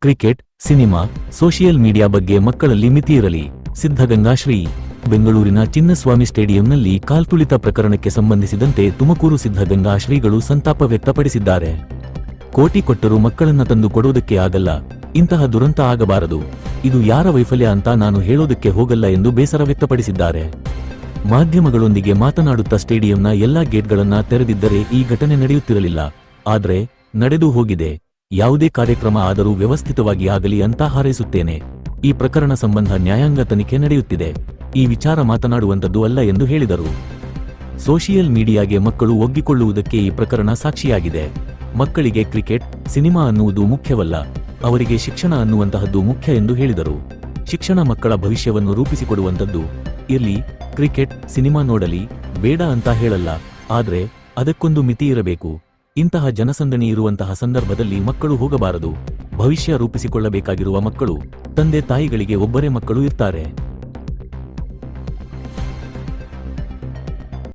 Cricket, cinema, social media ಬಗ್ಗೆ ಮಕ್ಕಳಲ್ಲಿ ಮಿತಿ ಇರಲಿ. ಸಿದ್ಧಗಂಗಾ ಶ್ರೀ, ಬೆಂಗಳೂರಿನ ಚಿನ್ನಸ್ವಾಮಿ ಸ್ಟೇಡಿಯಂನಲ್ಲಿ ಕಾಲ್ತುಳಿತ ಪ್ರಕರಣಕ್ಕೆ ಸಂಬಂಧಿಸಿದಂತೆ ತುಮಕೂರು ಸಿದ್ಧಗಂಗಾ ಶ್ರೀಗಳು ಸಂತಾಪ ವ್ಯಕ್ತಪಡಿಸಿದ್ದಾರೆ. ಕೋಟಿ ಕೊಟ್ಟರೂ ಮಕ್ಕಳನ್ನ ತಂದು ಕೊಡುವುದಕ್ಕೆ ಆಗಲ್ಲ. ಇಂತಹ ದುರಂತ ಆಗಬಾರದು. ಇದು ಯಾರ ವೈಫಲ್ಯ ಅಂತ ನಾನು ಹೇಳೋದಕ್ಕೆ ಹೋಗಲ್ಲ ಎಂದು ಬೇಸರ ವ್ಯಕ್ತಪಡಿಸಿದ್ದಾರೆ. ಮಾಧ್ಯಮಗಳೊಂದಿಗೆ ಮಾತನಾಡುತ್ತಾ ಸ್ಟೇಡಿಯಂನ ಎಲ್ಲಾ ಗೇಟ್ಗಳನ್ನ ತೆರೆದಿದ್ದರೆ ಈ ಘಟನೆ ನಡೆಯುತ್ತಿರಲಿಲ್ಲ. ಆದರೆ, ನಡೆದು ಹೋಗಿದೆ. ಯಾವುದೇ ಕಾರ್ಯಕ್ರಮ ಆದರೂ ವ್ಯವಸ್ಥಿತವಾಗಿ ಆಗಲಿ ಅಂತ ಹಾರೈಸುತ್ತೇನೆ. ಈ ಪ್ರಕರಣ ಸಂಬಂಧ ನ್ಯಾಯಾಂಗ ತನಿಖೆ ನಡೆಯುತ್ತಿದೆ. ಈ ವಿಚಾರ ಮಾತನಾಡುವಂತದ್ದು ಅಲ್ಲ ಎಂದು ಹೇಳಿದರು. ಸೋಷಿಯಲ್ ಮೀಡಿಯಾಗೆ ಮಕ್ಕಳು ಒಗ್ಗಿಕೊಳ್ಳುವುದಕ್ಕೆ ಈ ಪ್ರಕರಣ ಸಾಕ್ಷಿಯಾಗಿದೆ. ಮಕ್ಕಳಿಗೆ ಕ್ರಿಕೆಟ್, ಸಿನಿಮಾ ಅನ್ನುವುದು ಮುಖ್ಯವಲ್ಲ. ಅವರಿಗೆ ಶಿಕ್ಷಣ ಅನ್ನುವಂತಹದ್ದು ಮುಖ್ಯ ಎಂದು ಹೇಳಿದರು. ಶಿಕ್ಷಣ ಮಕ್ಕಳ ಭವಿಷ್ಯವನ್ನು ರೂಪಿಸಿಕೊಡುವಂತದ್ದು ಇರ್ಲಿ, ಕ್ರಿಕೆಟ್, ಸಿನಿಮಾ ನೋಡಲಿ, ಬೇಡ ಅಂತ ಹೇಳಲ್ಲ. ಆದರೆ ಅದಕ್ಕೊಂದು ಮಿತಿ ಇರಬೇಕು. ಇಂತಹ ಜನಸಂದಣಿ ಇರುವಂತಹ ಸಂದರ್ಭದಲ್ಲಿ ಮಕ್ಕಳು ಹೋಗಬಾರದು. ಭವಿಷ್ಯ ರೂಪಿಸಿಕೊಳ್ಳಬೇಕಾಗಿರುವ ಮಕ್ಕಳು ತಂದೆ ತಾಯಿಗಳಿಗೆ ಒಬ್ಬರೇ ಮಕ್ಕಳು ಇರ್ತಾರೆ.